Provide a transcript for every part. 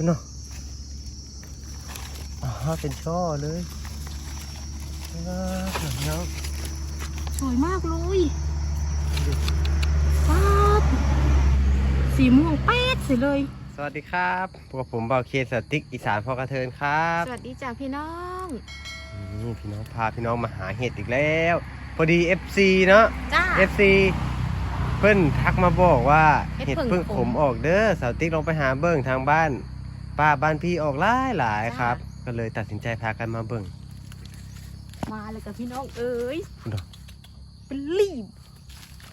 พี่น้องอ๋อเป็นช่อเลยว้าวน้องสวยมากเลยฟาดสีม่วงแป๊ดสิเลย สวัสดีครับพวกบผมเบาเคสติ๊กอีสานพอกระเทินครับสวัสดีจ้าพี่น้องนี่พี่น้องพาพี่น้องมาหาเห็ดอีกแล้ว พอดี FC เนาะ จ้า FC เพิ่นทักมาบอกว่าเห็เห็ดดเพิ่เพิ่งงขขมมออกเด้อสาวติ๊กลองไปหาเบิ่งทางบ้าน ป้าบ้านพี่ออกหลายหลายครับ ก็เลยตัดสินใจพากันมาเบิ่งมาเลยกับพี่น้องเอ้ยคุณดอกเป็นรีบ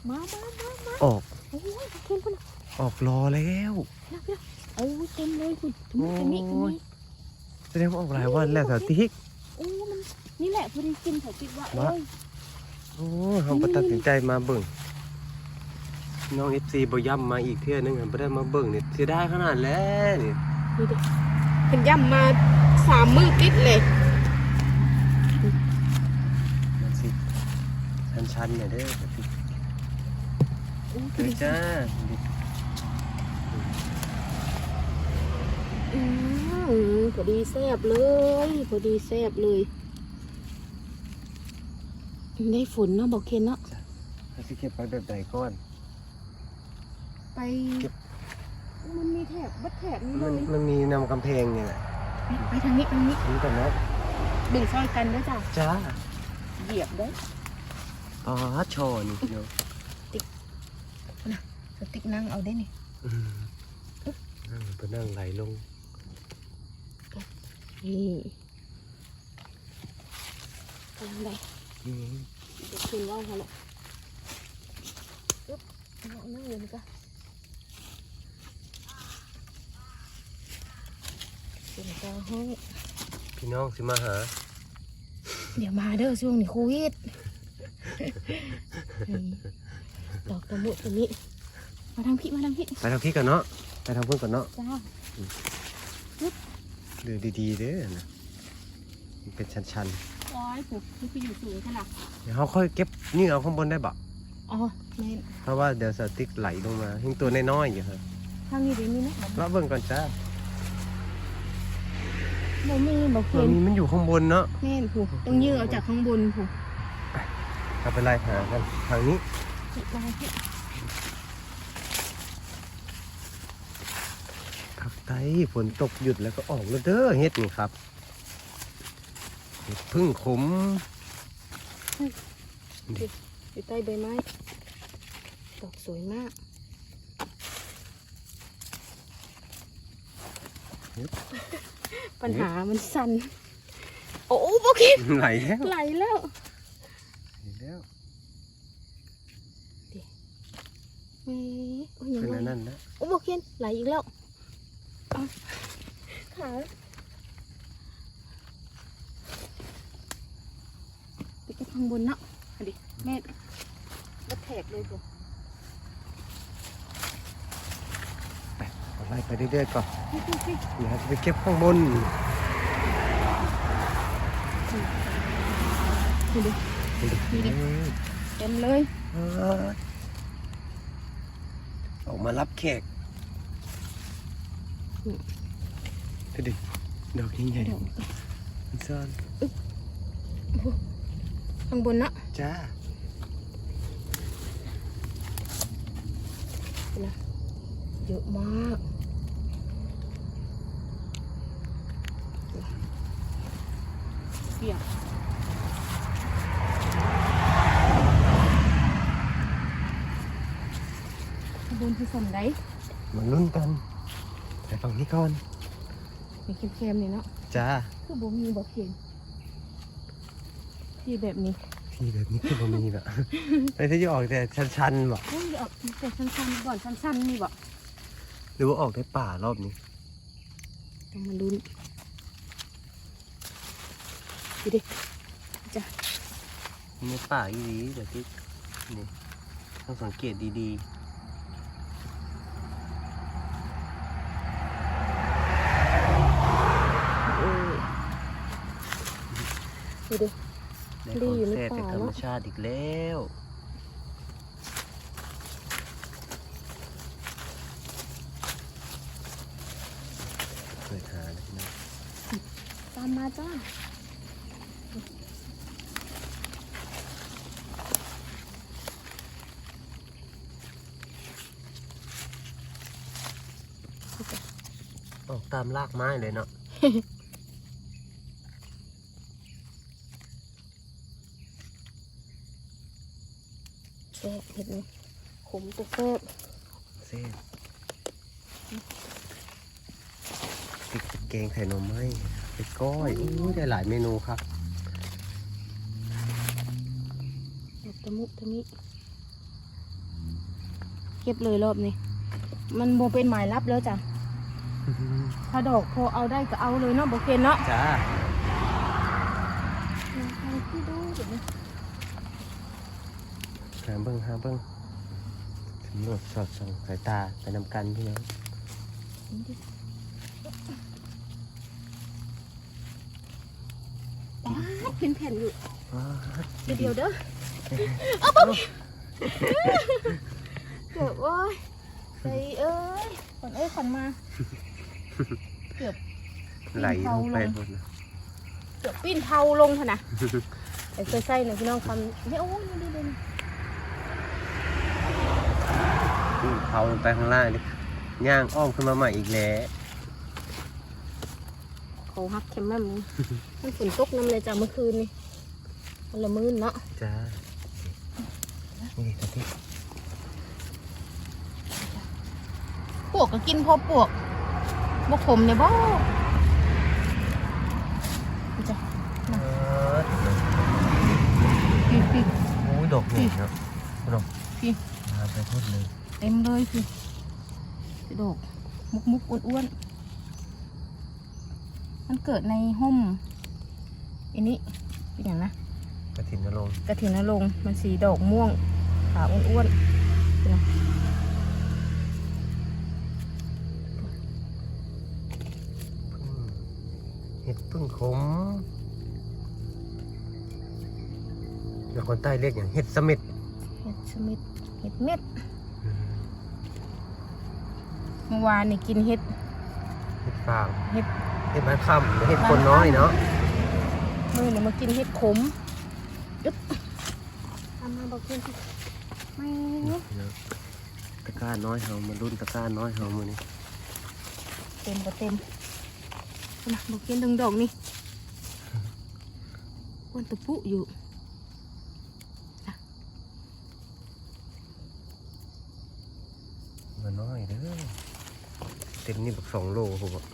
มามามามาออกโอ้ยเต็มพุ่นออกรอแล้วนะพี่น้องโอ้ยเต็มเลยคุณถึงจะมีโอ้ยมีแสดงว่าออกหลายวันแล้วสาวติ๊กโอ้มันนี่แหละพอดีกินเขาคิดว่าวะเอ้ยโอ้เราก็ตัดสินใจมาเบิ่งน้อง FC บ่ย้ำมาอีกเทื่อนึงบ่ได้มาเบิ่งนี่เสียดายขนาดแล้วนี่ ดูดิเป็นย่ำมาสามมือติดเลยนั่นสิชันๆเนี่ยเด้อสาวติ๊กโอ้ยเด้อจ้าอืมพอดีแซบเลยพอดีแซบเลย ได้ฝนเนาะบอกเคนเนาะเราสิเก็บไปแบบไหนก่อน ไป เก็บ มันมีแถบบัดแถบนี้เลมันยมันมีนำกำแพงเนี่ยแหละไปทางนี้ทางนี้อันนี้ก่อนเนาะดึงซอยกันด้วยจ้ะจ้าเหยียบด้วยอ๋อโชว์นี่เนาะสติ๊กนั่งเอาได้นี่อืมนั่งไปนั่งไหลลงนี่ทำไรอืมเดี๋ยวคืนว่าวเขาแหละปึ๊บเอานั่งเลยนี่ก็ เป็นตาห้องพี่น้องสิมาหา เดี๋ยวมาเด้อช่วงนี้โควิดนี่ดอกตะมุตะมิมาทางพี่มาทางพี่ไปทางพี่ก่อนเนาะไปทางเพื่อนก่อนเนาะจ้าเดินดีๆเด้อนะมันเป็นชันร้อยผมนี่คืออยู่สูงขนาดๆเดี๋ยวเขาค่อยเก็บนี่เอาข้างบนได้บ่อ๋อแม่นเพราะว่าเดี๋ยวสติ๊กไหลลงมายิ่งตัวน้อยๆอยู่ครับทางนี้เดี๋ยวนี้นะรอบเบิ่งก่อนจ้า บ่มีบ่เขีมัยนนมีมันอยู่ข้างบนเนาะแม่นผูต้องยื้อเอาจากข้างบนผูเราไปไล่หากันทางนี้จิตายพี่ครับไต้ฝนตกหยุดแล้วก็ออกแล้วเด้อเฮ็ดนี่ครับเห็ดพึ่งขมอยู่ใต้ใบไม้ดอกสวยมาก ปัญหามันสั่นโอ้โอเคไหลแล้วไหลแล้วไหลแล้วแหมโอ้ยยังเป็นไงอันนั่นนะโอ้โอเคไหลอีกแล้วเอาขาไปกระทางบนเนาะเอาดิแม่ก็แทกเลยกู เอา ไล่ไปเรื่อยๆก่อนพี่พี่พี่เดี๋ยวจะไปเก็บข้างบนดูดินี่ดิเต็มเลยเออออกมารับแขกดูดิดอกใหญ่เดี๋ยวๆมันซ่อนข้างบนเนาะจ้าเยอะมาก เปียกข้างบนคือสันไดมาลุ้นกันไปฝั่งนี้ก่อนมีเค็มๆนี่เนาะจ้าคือบ่มีบ่เค็มที่แบบนี้ที่แบบนี้คือบ่มีละไอ้ที่จะออกแต่ชันๆบ่เฮ้ยออกแต่สั้นๆก่อนสั้นๆนี่บ่หรือว่าออกได้ป่ารอบนี้ต้องมาลุ้น ดูดิจ้ะในป่าอีดีแต่ที่นี่ต้องสังเกตดีๆเออดูดิได้ดีของอยู่ในแซ่บจากป่าธรรมเนอะชาติอีกแล้วดเปิดหาเลยนะตามมาจ้า ออกตามลากไม้เลยเนาะ แซ่บเห็นไหมขมตัวแซ่บเส้นติดเป็นแกงไข่นมไหมไปก้อยอู้ได้หลายเมนูครับ ดอกตะมุตะมิเก็บเลยรอบนี้ มันโมเป็นหมายรับแล้วจ้ะ ถ้าดอกพอเอาได้ก็เอาเลยเนาะบอกเกนเนาะจ้าเอาที่ดูเดี๋ยวนี้หาเบิ้งหาเบิ้งสำรวจสอดส่องสายตาไปนำกันพี่น้องนี่ดิป๊าดเป็นแผ่นอยู่ว้าเดี๋ยวเดี๋ยวเด้อ เอาไปเกือบโอ้ยใส่เอ้ยขอนเอ้ยขอนมา เกือบไหลลงไปหมดนะเกือบปิ้นเผาลงเถอะนะไอ้ใส่ๆหน่อยพี่น้องคำเนี่ยโอ้ยนี่ดิอืมเผาลงไปข้างล่างดิย่างอ้อมขึ้นมาใหม่อีกแล้วเขาฮักแคมแม่มนี่มันฝนตกน้ำเลยจ้ะเมื่อคืนนี่มันละมืนเนาะจ้า นี่ตะที่ปวกก็กินพอปวกบกขมเนี่ยบ่นี่จ้ะเออพี่พี่โอ้ยดอกนี่เนาะดอกพี่มาไปพูดเลย เต็มเลยพี่พี่ดอกมุกมุกๆอ้วนๆ มันเกิดในห้มอันนี้เป็นอย่างนะ กระถินนรงค์กระถินนรงค์มันสีดอกม่วงขาวอ้วนๆเป็นไงพึ่งเห็ดพึ่งขมแล้วคนใต้เรียกอย่างเห็ดเสม็ดเห็ดชมิดเห็ดเม็ดเมื่อวานนี่กินเห็ดเห็ดฟางเห็ดเห็ดไม้ค่ำหรือเห็ดคนน้อยเนาะมือนี่มากินเห็ดขม ยึบทำมาบอกเพื่อนสิไม่ตะกร้าน้อยเฮามารุ่นตะกร้าน้อยเฮามือนี้เต็มบ่เต็มนะบอกเพื่อนดึงดอกนี่อ้วนตะปุอยู่มาน้อยเด้อเต็มนี่บักสองโลผมบอก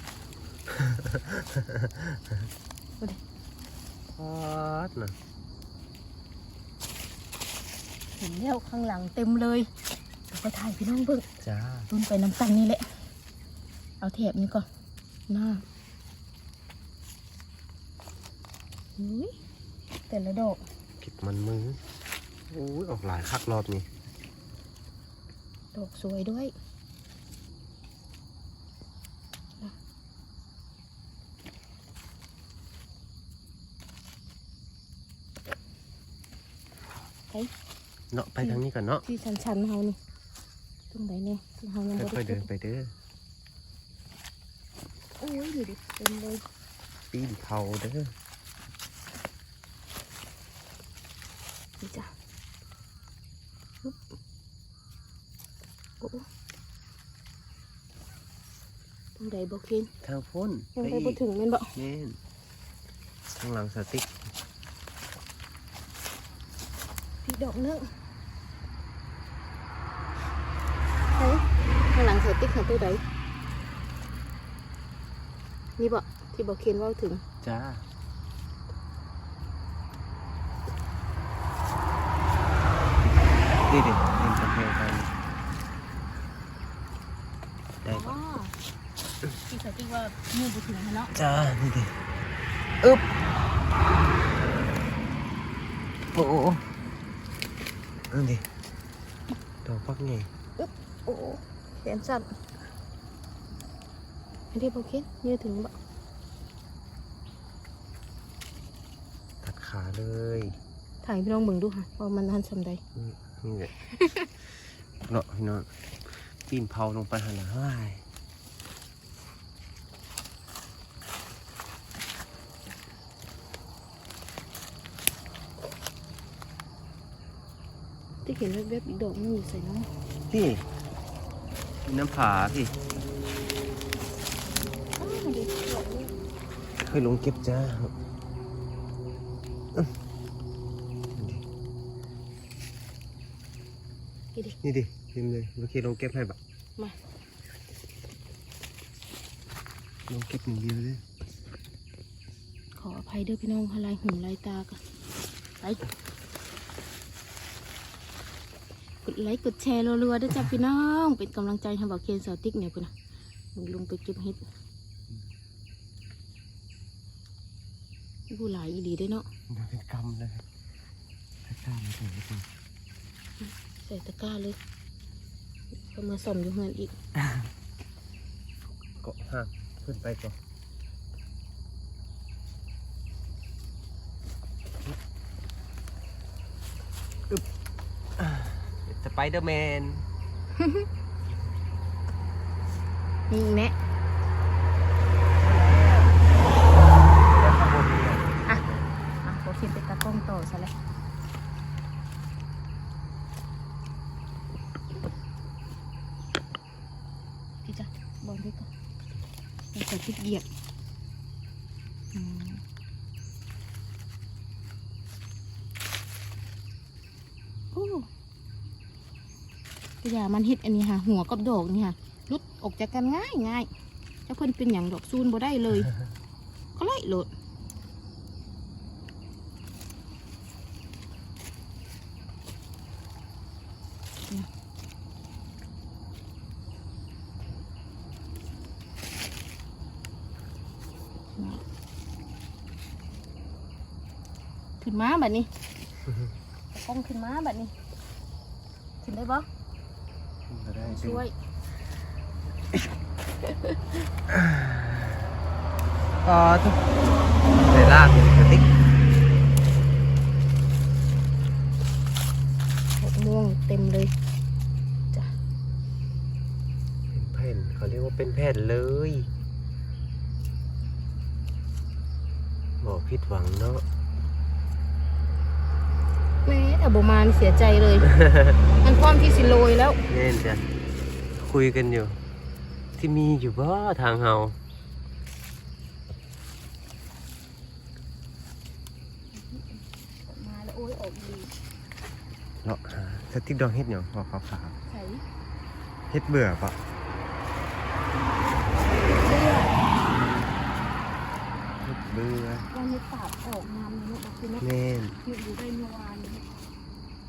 พอดนะเห็นแล้วข้างหลังเต็มเลยเดี๋ยวไปถ่ายพี่น้องเบิ่งจ้ารุ่นไปน้ำกันนี่แหละ เอาแถบนี้ก่อนหน้าอุ้ยแต่ละดอกผิดมันมือโอ้ยออกหลายคักรอบนี้ ดอกสวยด้วยนะไป เนาะไปทางนี้ก่อนเนาะที่ชันๆเฮานี่ตรงไหนเนี่ยที่เฮายังบ่ค่อยๆได้เดินไปเด้อโอ้ยดูดิเต็มเลยปีนเขาเด้อนี่จ้ะฮึบโอ้ตรงไหนบอกเคนทางพ้นยังไปไปอีบ่กถึงแม่นบ่แน่นข้างหลังสติ๊กพี่ดอกนึงเฮ้ยข้างหลังเสือ ติ๊กของตัวใดนี่บ่ที่บอกเคนเว่าถึง จ้านี่ดิเล่นกำแพงกันได้อ๋ปะอที่เสือติ๊กว่ามือบ่ถึงเนาะจ้านี่ดิอึ๊บโอ้โหนั่นดิดอกฟักไงโอ้ แขนสั่นอันที่ผมคิดยืดถึงบ่ตัดขาเลยถ่ายพี่น้องเบิ่งดูค่ะว่ามันทันสำใดนี่แหละเนาะพี่น้องปีนเผาลงไปหันละห้าที่เห็นแวบๆอีกดอกมันอยู่ใส่น้องที่ มีน้ำผาพี่อ้าวเด็กดอกนี้เคยลงเก็บจ้าอื้อกี่ดินี่ดิพิมพ์เลยเมื่อกี้ลงเก็บให้บะมาลงเก็บหนึ่างเดียวเลยขออภัยเด้อพี่น้องลายหูลายตากันไป กดไลค์กดแชร์รัวๆด้วยจ้ะพี่น้อง เป็นกำลังใจให้บอกเคนสาวติ๊กเนี่ยพี่นะลงลงไปเก็บเห็ดผู้หลายอีหลีได้อเนาะมันเป็นกรรมเลยถ้ากล้ามาถึงก็ถึงใส่ตะกร้าเลยก็มาส่อมอยู่เงินอีกเกาะห้างขึ้นไปก่อนอึ๊บอ่าส ไปเดอร์แมนนี่อีกแน่ล้วข้างบนนี่อะ อะอะโอเคเป็นตากล้องต่อซะแล้วพี่จ้ะบอลด้วยก่อนใส่พริกเหยียบอืมโอ้ ตัวอย่างมันเฮ็ดอันนี้ค่ะ หัวกับดอกนี่ค่ะรุดออกจากกันง่ายง่ายถ้าเพิ่นเป็นอย่างดอกซูนบ่ได้เลยก็ไล่โหลดขึ้นมาแบบนี้กล้องขึ้นมาแบบนี้ ขึ้นได้ปะก็ได้ดึง ช่วยก็ทุกในลากเป็นกระติกหกม่วงเต็มเลยจ้ะเป็นแผ่นเขาเรียกว่าเป็นแผ่นเลยบอกผิดหวังเนาะแม่แต่บมานี่เสียใจเลย มันพร้อมที่สิโรยแล้วเน่นจ้ะ คุยกันอยู่ ที่มีอยู่บ่ทางเฮามาแล้วโอ้ยออกดีเลาะหาสติ๊กดอกเฮ็ดหยังพอขาวใส่ๆเฮ็ดเบื่อปะเสื้อเฮ็ดเบื่อวันนี้ตากออกงามเลยเนาะคือเนาะแน่นอยู่อยู่ได้เมื่อวานนี้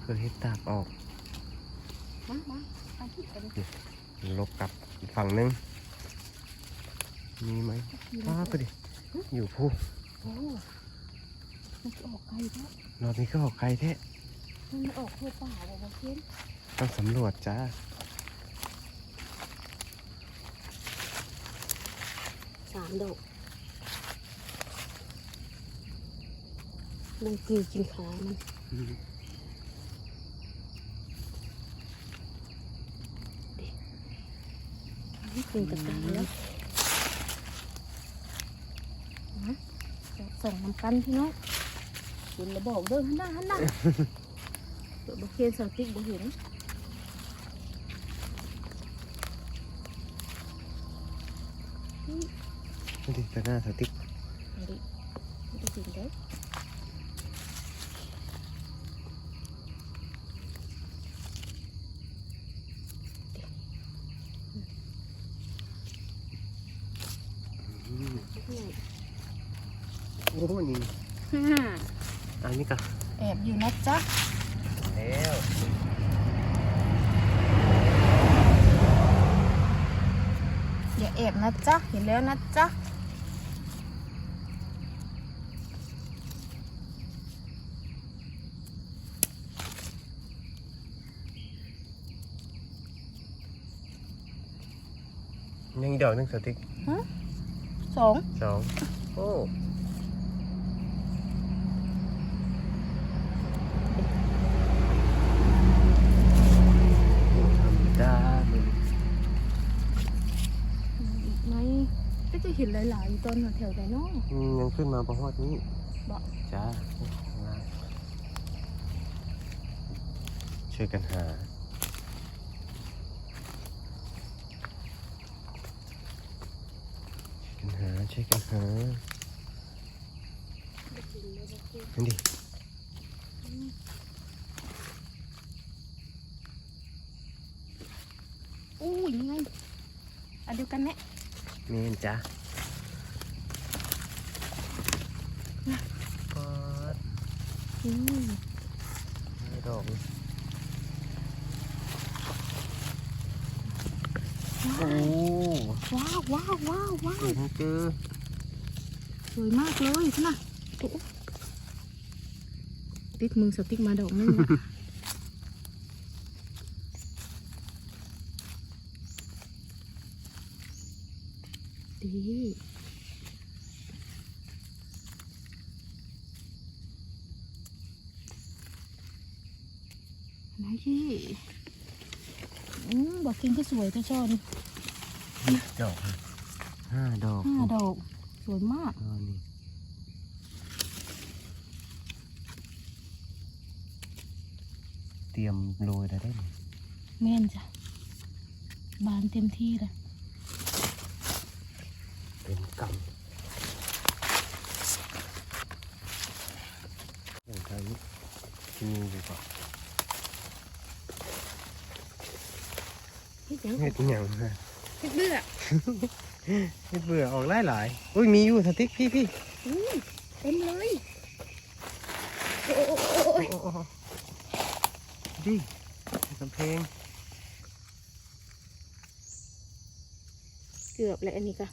คือเฮ็ดตากออก มามาไปที่กัน ลบกลับอีกฝั่งนึง มีไหมป้าไปดิ อยู่ผู้โอ้มันจะออกไกลแล้วรอบนี้ก็ออกไกลแท้มันออกทั่วป่าบอกว่าเช่นต้องสำรวจจ้าสามดอกมันคือกินขามัน นี่เป็นตะกร้าแล้วนะส่งน้ำกันพี่น้องเห็นแล้วบอกเด้อหันหน้าหันหน้าเปิดบกเคนสาวติ๊กบ่เห็นไม่ดิแต่หน้าสติ๊ก เอาดิไม่ได้กินเด้อนี่ โอ้โหนี่ ฮ่า อันนี้ก็ แอบอยู่นะจ๊ะ แล้ว อย่าแอบนะจ๊ะ เห็นแล้วนะจ๊ะยังอีกดอกหนึงสติ๊กสองสองโอ้ธรรมดามัน อีกไหมก็จะ เห็นหลายๆอยู่ต้นแถวๆไหนเนาะอืมยังขึ้นมาประฮอดนี้บ่จ้าโอ้งามช่วยกันหาช่วยกันหาช่วยกันหานั่นดิอู้ยยังไงอันเดียวกันแน่เมนจ้ะปอด อืม ไม่ ดอกโอ้ว้าวว้าวว้าวว้าวเห็นเจอสวยมากเลยนะติดมือสติ๊กมาดอกนึงดี ไหนที่อืมบอกกินก็สวยแต่ชอนดอกห้าดอกห้าดอก สวยมากอ๋อนี่เตรียมโรยแล้วได้ไหมแม่นจ้ะ บานเต็มที่เลยเป็นกำอย่างไรนี้ที่นี่ดีกว่า เฮ็ดหยังเฮ็ดอหย่างนะเฮ็ดเบื่อเฮ็ดเบื่อออกหลายหลายๆอุ้ยมีอยู่สติ๊กพี่พี่อุ้ยเต็มเลยโอ้โอ้โอ้โอ้โอ้โอ้โอ้ดิกำเพงเกือบแล้วอันนี้ก็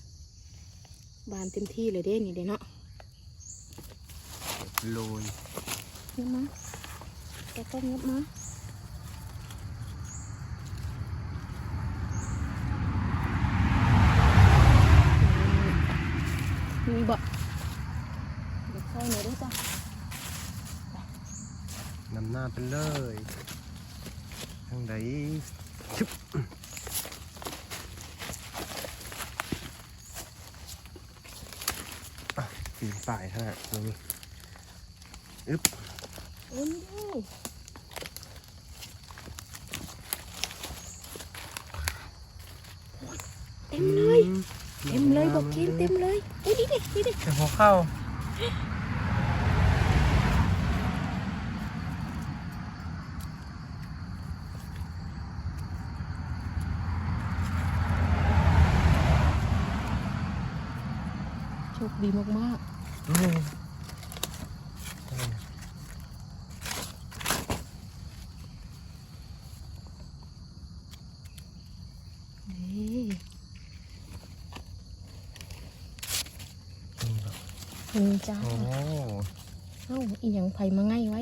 บานเต็มที่เลยเด้นี่เด้เนาะโรยเงียบมาแกก็เงียบมา มีบ่เดี๋ยวค่อยหน่อยด้วยจ้ะนำหน้าไปเลยทางใดชุบอะปีนป่ายขนาดนี้อึ๊บเอ็มดูเต็มเลย เต็มเลยบอกกินเต็มเลย อุ้ยนี่ดินี่ดิแต่หัวเข้า โชคดีมากๆม ๆนี่ นี่แบบ นี่จ้าโอ้เอ้าอีหยังไผมาง่ายไว้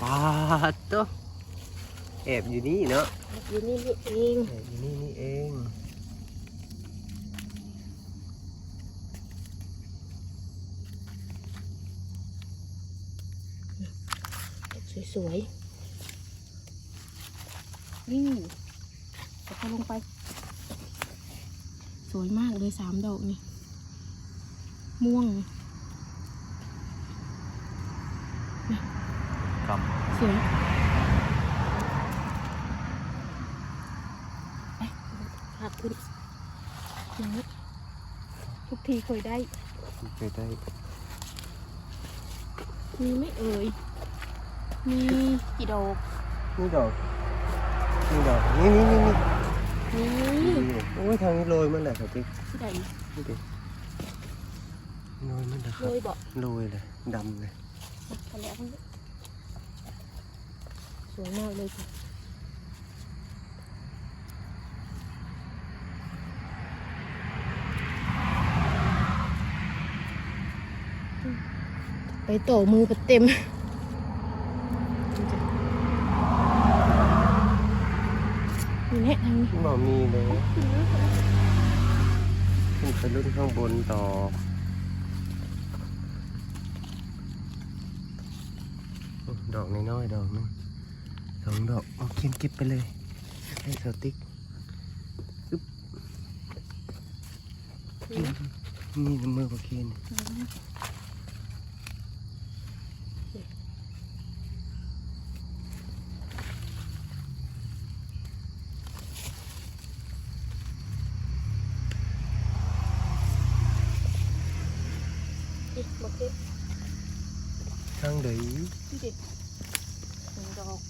ปาดตัวแอบอยู่นี่เนาะอยู่นี่นี่เองแอบอยู่นี่นี่เองสวยๆ นี่แล้วก็ลงไป สวยมากเลยสามดอกนี่ ม่วงกสวยไปหักขึ้นอย่างนี้ทุกทีเคยได้ำไปได้ มีไหม่เอ่ย มีกี่ดอกนี่ดอก นี่ดอกนี่นี่นี่นี่นี่นี่โอ้ยทางนี้โรยมันแหละสติ๊กที่ไหนนี่ดิโรยมันนะคเลรับยบอกโรยเลยดำเลยทะเลทั้งนี้สวยมากเลยค่ะไปต่อมือไปเต็ม นี่ แน่ทางนี้บ่มีเลยขึ้นไปรุ่นข้างบนต่อโอ้ดอกน้อยๆดอกหนึงสองดอกเอาเขียนเก็บไปเลย ให้สติ๊กอึ๊บนี่นะนี่น้ำมือปลาเคน อีกโอเคทางเดยนี่ดิหนึ่งดอก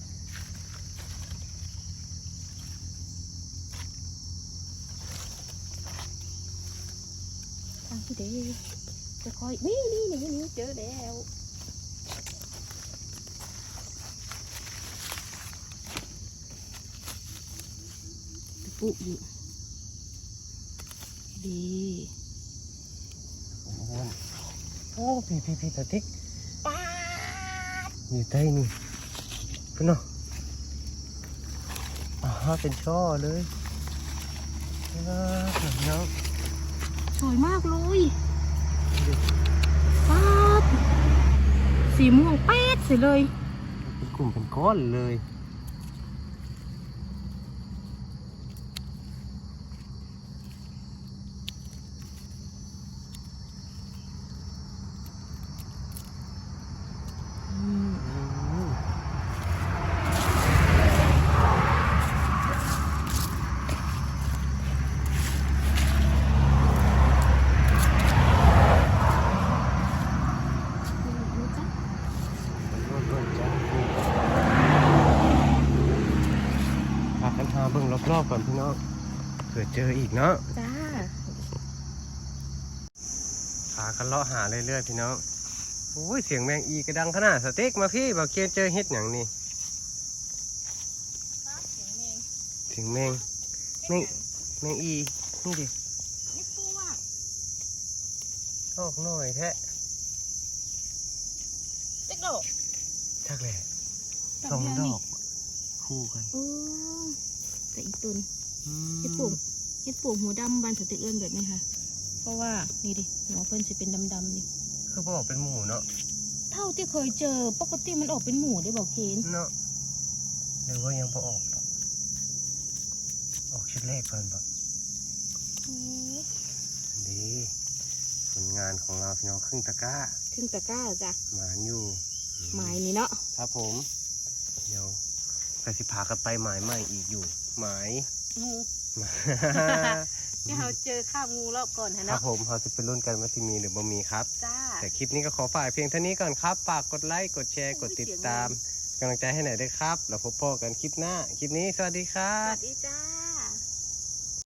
ทางที่เดีจะคอยนี่นี่นี่นี่เจอแล้วปุ๊อยู่ดี โอ้โอ้ พี่พี่พี่ตาติ๊กป้าดอยู่ใต้นี่เพื่อนเนาะอ่าเป็นช่อเลยอ่าเนาะสวยมากเลยป้าดสีม่วงแป๊ดสิเลย เป็นกลุ่มเป็นก้อนเลย อืม อืม นี่จ้ะ เบิ่งเบิ่งจ้าพากันหาเบิ่งรอบๆ ก่อนพี่น้องเผื่อเจออีกเนาะจ้าพากันเลาะหาเรื่อยๆพี่น้องโอ้ยเสียงแมงอีกระดังขนาดสเต็กมาพี่บอกเคียนเจอเฮ็ดอย่างนี้เสียงแมงเสียงแมงแมงแมงอีนี่ดินี่ตัวออกหน่อยแท้เจ๊กดอกชักแหละสองดอกคู่กัน โอ้แต่อีกตุนอืมเฮ็ดปุ่มเฮ็ดปุ่มหัวดำบานสติกเอื้อนแบบนี้ค่ะ เพราะว่านี่ดิหัวเพิ่นจะเป็นดำๆนี่คือบอกเป็นหมูเนาะเท่าที่เคยเจอปกติมันออกเป็นหมูได้บอกเคนเนาะหรือว่ายังพอออกปะออกชุดแรกก่อนปะโอ้ดีผลงานของเราพี่น้องครึ่งตะกร้าถึงตะกร้าจ้ะหมานอยู่หมายนี่เนาะครับผม เดี๋ยวไปสิพากันไปหมายใหม่อีกอยู่ หมายงูที่เราเจอข้ามงูรอบก่อนฮะครับเนาะผมเราจะเป็นรุ่นกันว่าที่มีหรือบ่มีครับ จ้า แต่คลิปนี้ก็ขอฝากเพียงเท่านี้ก่อนครับ ฝากกดไลค์ กดแชร์โอ้ยกดติดเสียงตามกำลังใจให้หน่อยด้วยครับ แล้วพบกันคลิปหน้า คลิปนี้สวัสดีครัสบ วัสดีจ้า